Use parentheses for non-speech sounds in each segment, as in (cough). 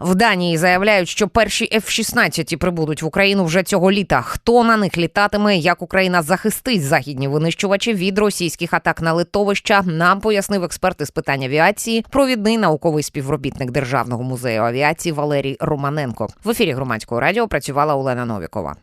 В Данії заявляють, що перші F-16 прибудуть в Україну вже цього літа. Хто на них літатиме? Як Україна захистить західні винищувачі від російських атак на литовища? Нам пояснив експерт із питань авіації, провідний науковий співробітник Державного музею авіації Валерій Романенко. В ефірі громадського радіо працювала Олена Новікова.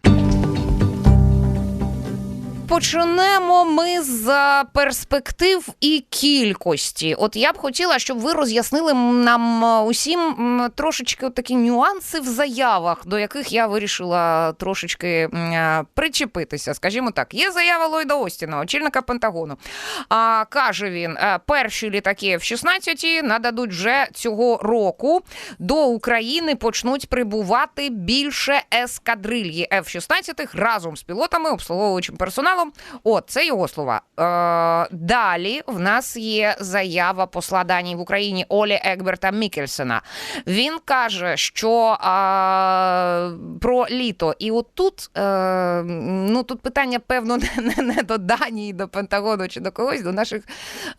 Почнемо ми з перспектив і кількості. От я б хотіла, щоб ви роз'яснили нам е, усім трошечки такі нюанси в заявах, до яких я вирішила трошечки е, причепитися. Скажімо так, є заява Ллойда Остіна, очільника Пентагону. А каже він: е, перші літаки F-16 нададуть вже цього року. До України почнуть прибувати більше ескадрильї F-16 разом з пілотами, обслуговуючим персоналом. От це його слова. Е, далі в нас є заява посла Данії в Україні Олі Екберта Мікельсена. Він каже, що е, про літо. І от тут, е, ну тут питання, певно, (laughs) не, не, не до Данії, до Пентагону чи до когось, до наших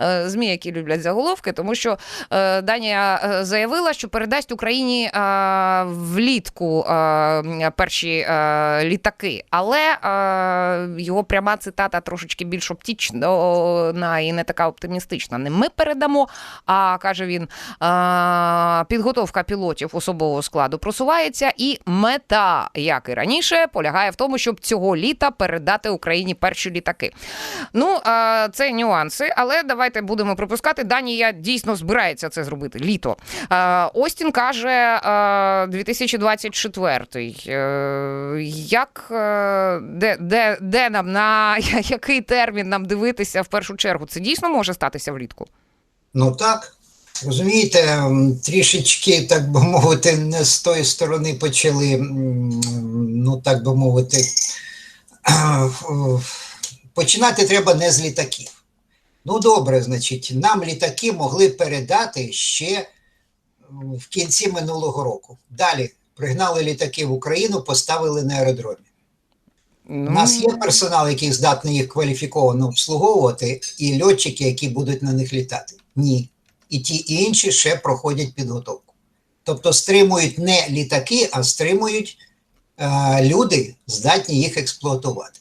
е, ЗМІ, які люблять заголовки, тому що е, Данія е, заявила, що передасть Україні е, влітку е, перші е, літаки, але е, його пряма цитата трошечки більш оптічна і не така оптимістична. Не ми передамо, а каже він: підготовка пілотів особового складу просувається, і мета, як і раніше, полягає в тому, щоб цього літа передати Україні перші літаки. Ну, це нюанси, але давайте будемо припускати. Данія дійсно збирається це зробити літо. Остін каже е, 2024. Е, Як е, де, де, де нам на який термін нам дивитися в першу чергу? Це дійсно може статися влітку? Ну так. Розумієте, трішечки, так би мовити, не з тої сторони почали, ну так би мовити, (clears throat) починати треба не з літаків. Ну, добре, значить, нам літаки могли передати ще в кінці минулого року. Далі пригнали літаки в Україну, поставили на аеродромі. У нас є персонал, який здатний їх кваліфіковано обслуговувати, і льотчики, які будуть на них літати. Ні. І ті і інші ще проходять підготовку. Тобто стримують не літаки, а стримують е, люди, здатні їх експлуатувати.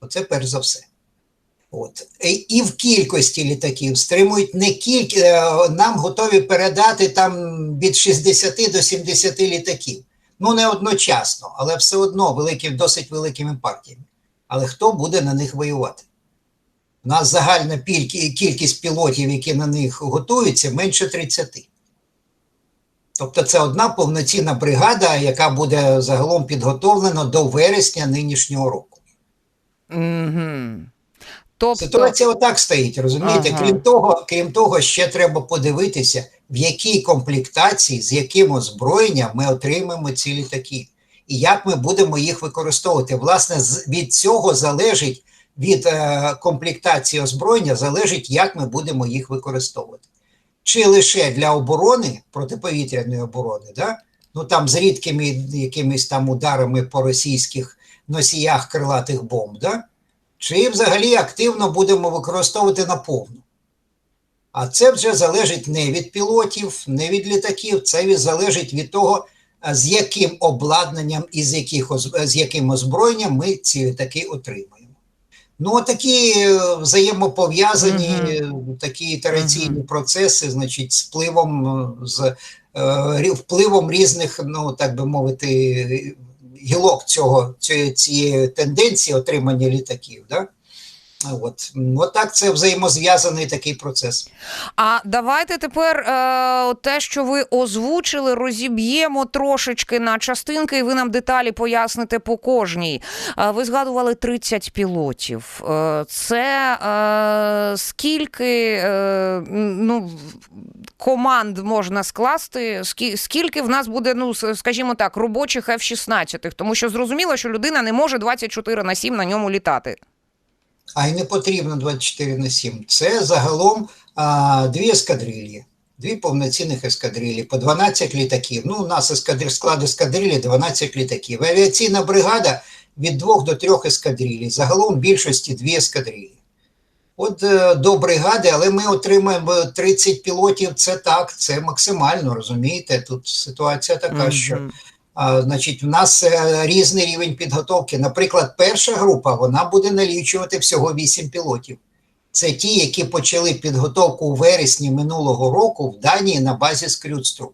Оце перш за все. От. І- в кількості літаків стримують не кілька, е, нам готові передати там від 60 до 70 літаків. Ну, не одночасно, але все одно великим, досить великими партіями. Але хто буде на них воювати? У нас загальна кількість пілотів, які на них готуються, менше 30. Тобто це одна повноцінна бригада, яка буде загалом підготовлена до вересня нинішнього року. Угу. Тобто, Ситуація отак стоїть, розумієте? Ага. Крім того, крім того, ще треба подивитися, в якій комплектації, з яким озброєнням ми отримаємо ці літаки, і як ми будемо їх використовувати. Власне, від цього залежить від е, комплектації озброєння, залежить, як ми будемо їх використовувати. Чи лише для оборони, протиповітряної оборони, да? ну там з рідкими якимись там ударами по російських носіях крилатих бомб, да? Чи взагалі активно будемо використовувати наповну. А це вже залежить не від пілотів, не від літаків, це залежить від того, з яким обладнанням і з, яких, з яким озброєнням ми ці літаки отримаємо. Ну, такі е, взаємопов'язані е, такі ітераційні процеси, значить, з впливом, е, з е, впливом різних, ну так би мовити, гілок цього, цієї, тенденції отримання літаків. Да? От. От так це взаємозв'язаний такий процес. А давайте тепер е, те, що ви озвучили, розіб'ємо трошечки на частинки, і ви нам деталі поясните по кожній. Е, ви згадували 30 пілотів. Е, це е, скільки е, ну, команд можна скласти? Скі- Скільки в нас буде, ну скажімо так, робочих F-16? Тому що зрозуміло, що людина не може 24 на 7 на ньому літати. А й не потрібно 24 на 7. Це загалом а, дві ескадрилі, дві повноцінних ескадрилі, по 12 літаків. Ну, у нас ескадриль, склад ескадрилі 12 літаків. Авіаційна бригада від 2 до 3 ескадрилій. Загалом більшості дві ескадрилі. От е, до бригади, але ми отримаємо 30 пілотів. Це так, це максимально, розумієте? Тут ситуація така, що а, значить, в нас е, різний рівень підготовки. Наприклад, перша група вона буде налічувати всього 8 пілотів. Це ті, які почали підготовку у вересні минулого року в Данії на базі Скрюдструб.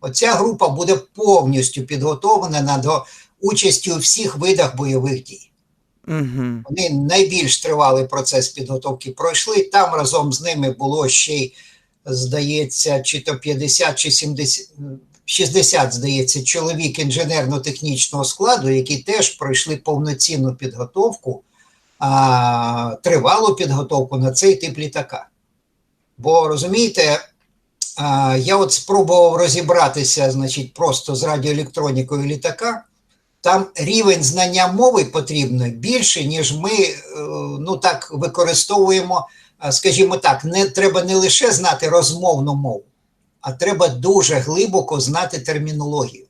Оця група буде повністю підготовлена до участі у всіх видах бойових дій. Мгм. Вони найбільш тривалий процес підготовки пройшли. Там разом з ними було ще й, здається, чи то 50, чи 70, 60, здається, чоловік інженерно-технічного складу, які теж пройшли повноцінну підготовку, а, тривалу підготовку на цей тип літака. Бо розумієте, а, я от спробував розібратися, значить, просто з радіоелектронікою літака там рівень знання мови потрібно більше, ніж ми е, ну так використовуємо, е, скажімо так, не треба не лише знати розмовну мову, а треба дуже глибоко знати термінологію.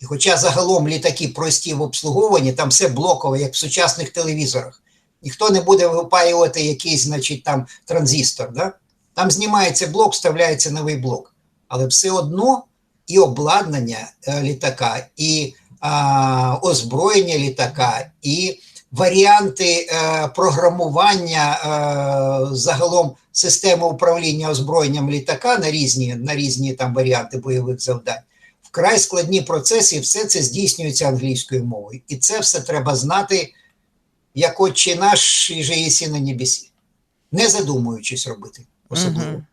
І хоча загалом літаки прості в обслуговуванні, там все блокове, як в сучасних телевізорах. Ніхто не буде випаювати якийсь, значить, там транзистор. Да? Там знімається блок, вставляється новий блок. Але все одно і обладнання е, літака, і озброєння літака, і варіанти е, програмування е, загалом системи управління озброєнням літака на різні, на різні там варіанти бойових завдань. Вкрай складні процеси, і все це здійснюється англійською мовою. І це все треба знати, як отче наш і же єсі на небесі, не задумуючись робити особливо. Мгм.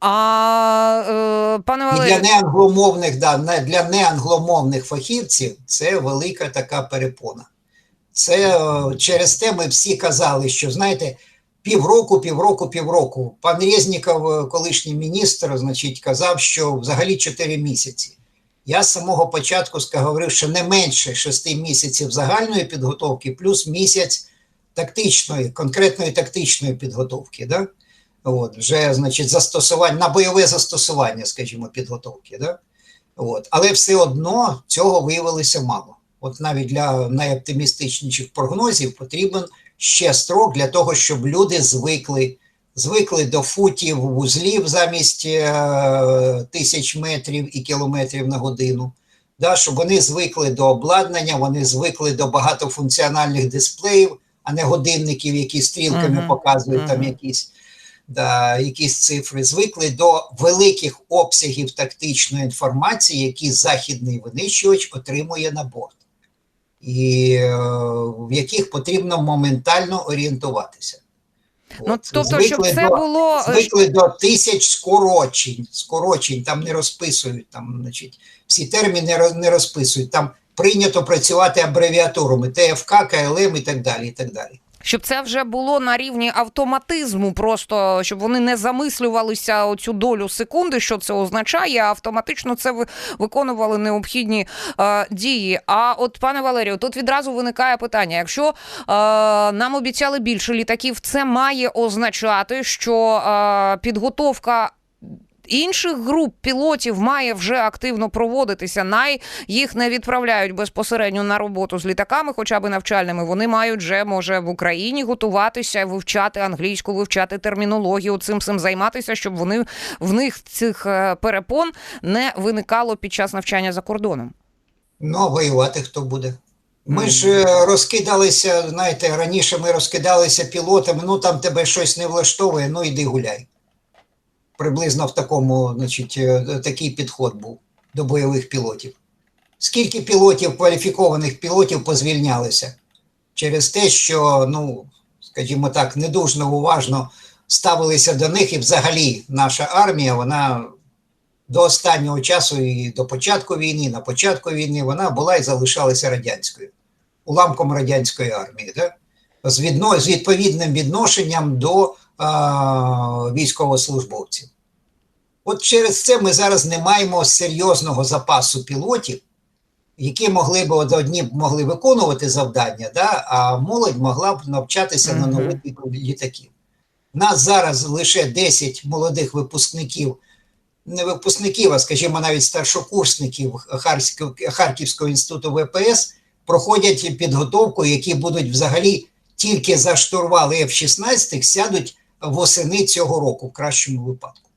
А, е, пане І для неангломовних, да, для неангломовних фахівців це велика така перепона. Це е, через те ми всі казали, що знаєте, півроку, півроку, півроку. Пан Резніков, е, колишній міністр, значить, казав, що взагалі 4 місяці. Я з самого початку ска- говорив, що не менше 6 місяців загальної підготовки, плюс місяць тактичної, конкретної тактичної підготовки. Да? От, вже, значить, застосування на бойове застосування, скажімо, підготовки. Да? От. Але все одно цього виявилося мало. От навіть для найоптимістичніших прогнозів потрібен ще строк для того, щоб люди звикли, звикли до футів вузлів замість е, тисяч метрів і кілометрів на годину. Да, щоб вони звикли до обладнання, вони звикли до багатофункціональних дисплеїв, а не годинників, які стрілками Мгм, показують там якісь да, якісь цифри, звикли до великих обсягів тактичної інформації, які західний винищувач отримує на борт, і е, в яких потрібно моментально орієнтуватися. ну От, тобто, щоб це до- було е, Звикли до тисяч скорочень, скорочень там не розписують, там, значить, всі терміни не розписують. Там прийнято працювати абревіатурами ТФК, КЛМ і так далі. І так далі. Щоб це вже було на рівні автоматизму, просто щоб вони не замислювалися оцю долю секунди, що це означає, а автоматично це ви- виконували необхідні е, дії. А от, пане Валерію, тут відразу виникає питання: якщо е, нам обіцяли більше літаків, це має означати, що е, підготовка. Інших груп пілотів має вже активно проводитися. Най їх не відправляють безпосередньо на роботу з літаками, хоча б навчальними. Вони мають вже може в Україні готуватися, вивчати англійську, вивчати термінологію, цим всім займатися, щоб вони в них цих е, перепон не виникало під час навчання за кордоном. Ну, а воювати хто буде? Ми ж е, розкидалися, знаєте, раніше ми розкидалися пілотами, ну там тебе щось не влаштовує, ну йди гуляй. Приблизно в такому, значить, е, такий підход був до бойових пілотів. Скільки пілотів, кваліфікованих пілотів позвільнялися через те, що, ну, скажімо так, не дуже уважно ставилися до них, і взагалі наша армія, вона до останнього часу і до початку війни, на початку війни вона була і залишалася радянською, уламком радянської армії, да? з, відно, з відповідним відношенням до військовослужбовців. От через це ми зараз не маємо серйозного запасу пілотів, які могли б одні могли виконувати завдання, да? а молодь могла б навчатися на нових літаків. У нас зараз лише 10 молодих випускників не випускників, а скажімо, навіть старшокурсників Харківського інституту ВПС проходять підготовку, які будуть взагалі тільки за штурвали F-16 сядуть восени цього року, в кращому випадку.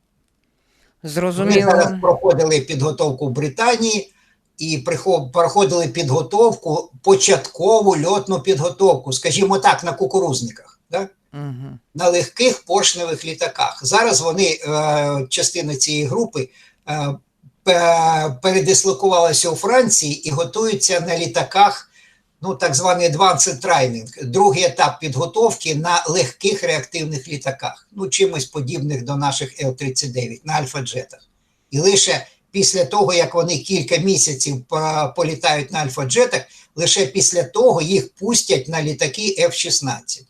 Зрозуміло. зараз проходили підготовку в Британії і проходили підготовку, початкову льотну підготовку, скажімо так, на кукурузниках. Да? Угу. на легких поршневих літаках. Зараз вони, е, частина цієї групи, е, передислокувалася у Франції і готуються на літаках, ну так званий advanced training, другий етап підготовки на легких реактивних літаках, ну чимось подібних до наших Л-39 на альфа-джетах. І лише після того, як вони кілька місяців політають на альфа-джетах, лише після того їх пустять на літаки F-16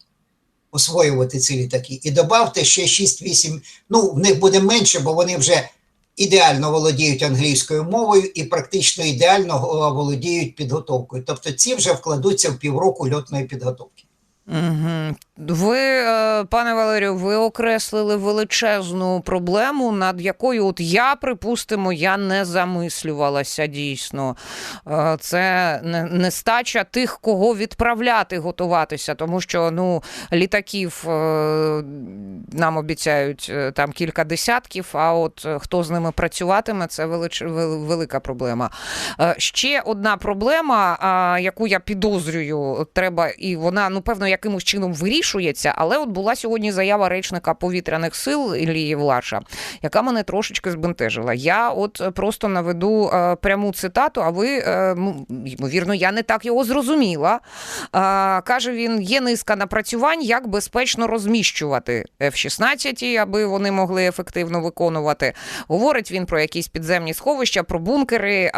освоювати ці літаки. І додавте ще 6-8, ну, в них буде менше, бо вони вже ідеально володіють англійською мовою і практично ідеально володіють підготовкою. Тобто ці вже вкладуться в півроку льотної підготовки. Угу. Ви, е, пане Валерію, ви окреслили величезну проблему, над якою от я, припустимо, я не замислювалася дійсно. Е, Це нестача тих, кого відправляти готуватися, тому що ну, літаків е, нам обіцяють там кілька десятків, а от хто з ними працюватиме, це велич... велика проблема. Ще одна проблема, яку я підозрюю, треба, і вона, ну, певно, якимось чином вирішується, але от була сьогодні заява речника повітряних сил Ілії Влаша, яка мене трошечки збентежила. Я от е, просто наведу е, пряму цитату, а ви, е, ймовірно, я не так його зрозуміла. Каже він: є низка напрацювань, як безпечно розміщувати F-16, аби вони могли ефективно виконувати. Говорить він про якісь підземні сховища, про бункери.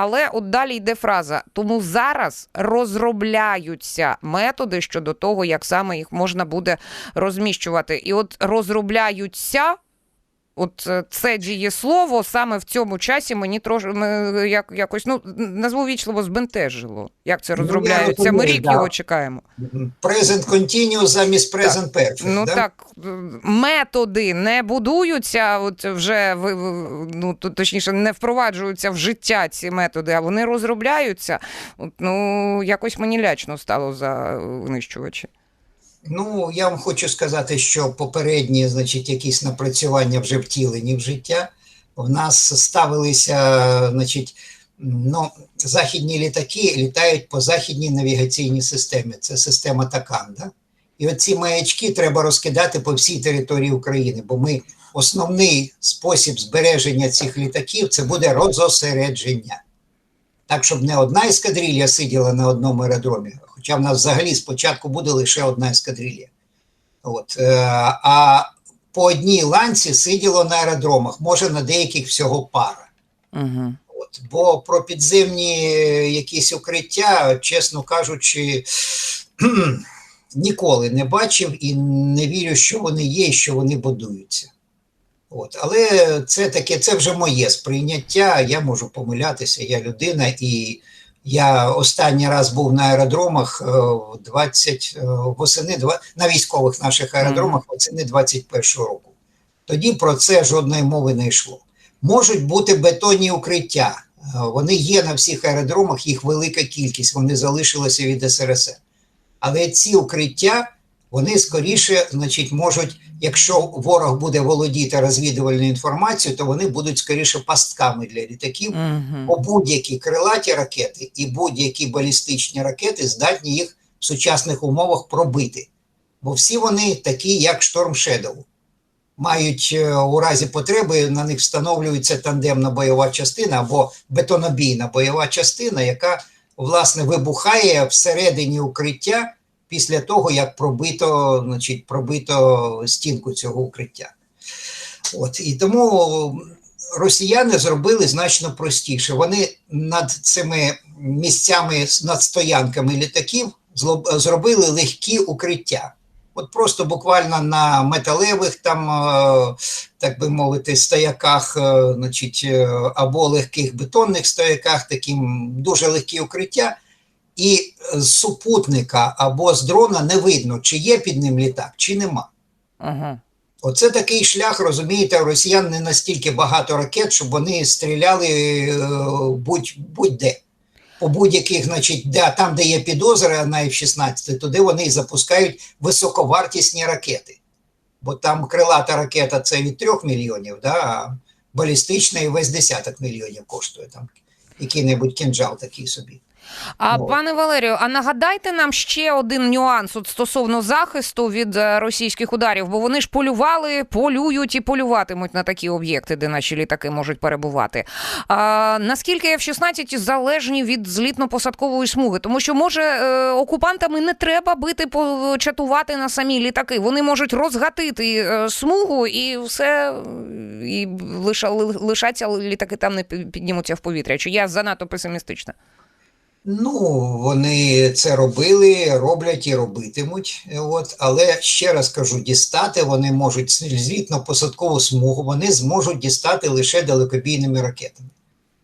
Але от далі йде фраза. Тому зараз розробляються методи щодо того, як саме їх можна буде розміщувати. І от розробляються. От е, це дієслово саме в цьому часі мені трошки як, якось ну назву вічливо збентежило. Як це Ну. Ми рік його чекаємо. Present continuous замість present perfect. Ну да? так, е, методи не будуються, от вже ну точніше, не впроваджуються в життя ці методи, а вони розробляються. От, ну якось мені лячно стало за винищувачі. Ну, я вам хочу сказати, що попередні, значить, якісь напрацювання вже втілені в життя. В нас ставилися, значить, ну, західні літаки літають по західній навігаційній системі. Це система ТАКАН. Да? І оці маячки треба розкидати по всій території України, бо ми основний спосіб збереження цих літаків це буде розосередження. Так, щоб не одна ескадрилья сиділа на одному аеродромі, хоча в нас взагалі спочатку буде лише одна ескадрилья. От, е, а по одній ланці сиділо на аеродромах, може на деяких всього пара. Угу. От, бо про підземні якісь укриття, чесно кажучи, ніколи не бачив і не вірю, що вони є і що вони будуються. От, але це таке, це вже моє сприйняття. Я можу помилятися, я людина, і я останній раз був на аеродромах е, в 20, е, восени два- на військових наших аеродромах восени 21 року. Тоді про це жодної мови не йшло. Можуть бути бетонні укриття. Е, Вони є на всіх аеродромах, їх велика кількість, вони залишилися від СРСР. Але ці укриття, вони скоріше, значить, можуть, якщо ворог буде володіти розвідувальною інформацією, то вони будуть скоріше пастками для літаків. Угу. Бо будь-які крилаті ракети і будь-які балістичні ракети здатні їх в сучасних умовах пробити. Бо всі вони такі, як Storm Shadow. Мають е, у разі потреби на них встановлюється тандемна бойова частина або бетонобійна бойова частина, яка власне вибухає всередині укриття після того, як пробито, значить, пробито стінку цього укриття. От і тому росіяни зробили значно простіше. Вони над цими місцями, над стоянками літаків зробили легкі укриття. От просто буквально на металевих, там, е, так би мовити, стояках, е, значить, е, або легких бетонних стояках, таким дуже легкі укриття. І з супутника або з дрона не видно, чи є під ним літак, чи нема. Угу. Оце такий шлях, розумієте, у росіян не настільки багато ракет, щоб вони стріляли е, будь, будь-де. по будь-яких, значить, де, там, де є підозри на F-16, туди вони і запускають високовартісні ракети. Бо там крилата ракета це від 3 мільйонів, да, а балістична і весь десяток мільйонів коштує там. Який-небудь кінжал такий собі. А Ну. пане Валерію, а нагадайте нам ще один нюанс от стосовно захисту від е, російських ударів, бо вони ж полювали, полюють і полюватимуть на такі об'єкти, де наші літаки можуть перебувати. А, наскільки F-16 залежні від злітно-посадкової смуги? Тому що може е, окупантами не треба бити початувати на самі літаки. Вони можуть розгатити е, смугу і все і лиша, лишаться літаки там не піднімуться в повітря. Чи я занадто песимістична? Ну, вони це робили, роблять і робитимуть. От, але ще раз кажу, дістати вони можуть злітно-посадкову смугу, вони зможуть дістати лише далекобійними ракетами.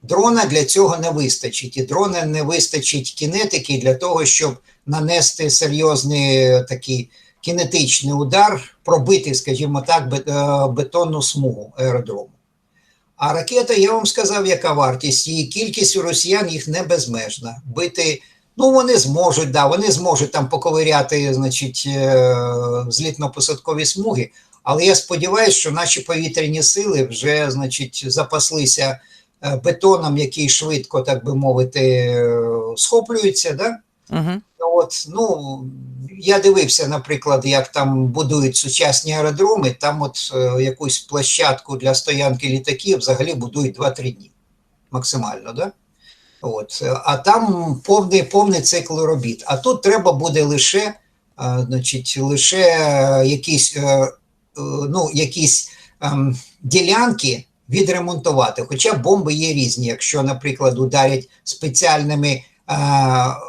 Дрона для цього не вистачить, і дрона не вистачить кінетики для того, щоб нанести серйозний е, такий кінетичний удар, пробити, скажімо так, е, бетонну смугу аеродрому. А ракета, я вам сказав, яка вартість, і кількість у росіян їх не безмежна. Бити, ну вони зможуть, да, вони зможуть там поковиряти, значить, е, злітно-посадкові смуги. Але я сподіваюся, що наші повітряні сили вже, значить, запаслися е, бетоном, який швидко, так би мовити, е, схоплюється. Да? Угу. От, ну, я дивився, наприклад, як там будують сучасні аеродроми, там от е, якусь площадку для стоянки літаків взагалі будують 2-3 дні максимально, да? От, е, а там повний, повний цикл робіт. А тут треба буде лише, е, значить, лише е, якісь, е, е, ну, якісь ем, ділянки відремонтувати. Хоча бомби є різні. Якщо, наприклад, ударять спеціальними е,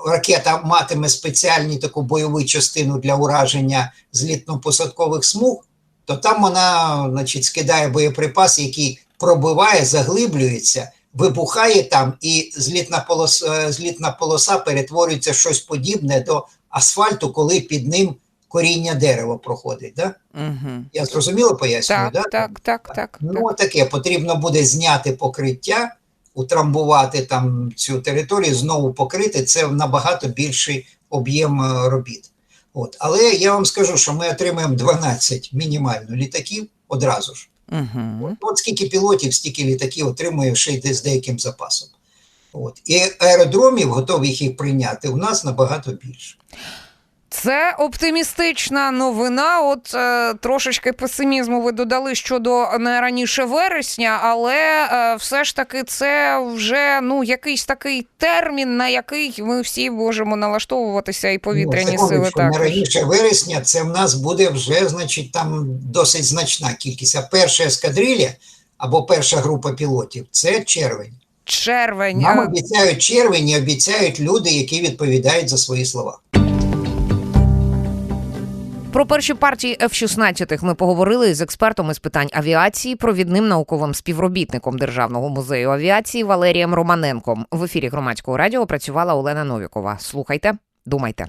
ракета матиме спеціальну таку бойову частину для ураження злітно-посадкових смуг, то там вона значить, скидає боєприпас, який пробиває, заглиблюється, вибухає там, і злітна полоса, злітна полоса перетворюється в щось подібне до асфальту, коли під ним коріння дерева проходить. Да? Угу. Я зрозуміло пояснюю, Так, да? так, так, так. Ну, таке потрібно буде зняти покриття, утрамбувати там цю територію, знову покрити. Це набагато більший об'єм е, робіт. От. Але я вам скажу, що ми отримаємо 12 мінімально літаків одразу ж. Угу. От, от скільки пілотів, стільки літаків отримує ще й де- з деяким запасом. От. І аеродромів, готових їх прийняти, у нас набагато більше. Це оптимістична новина. От е, трошечки песимізму ви додали щодо не раніше вересня, але е, все ж таки це вже ну якийсь такий термін, на який ми всі можемо налаштовуватися, і повітряні Ну, сили Не раніше вересня це в нас буде вже, значить, там досить значна кількість. А перша ескадрилля або перша група пілотів це червень. Червень. Нам е, обіцяють червень і обіцяють люди, які відповідають за свої слова. Про перші партії F-16 ми поговорили з експертом із питань авіації, провідним науковим співробітником Державного музею авіації Валерієм Романенком. В ефірі громадського радіо працювала Олена Новікова. Слухайте, думайте.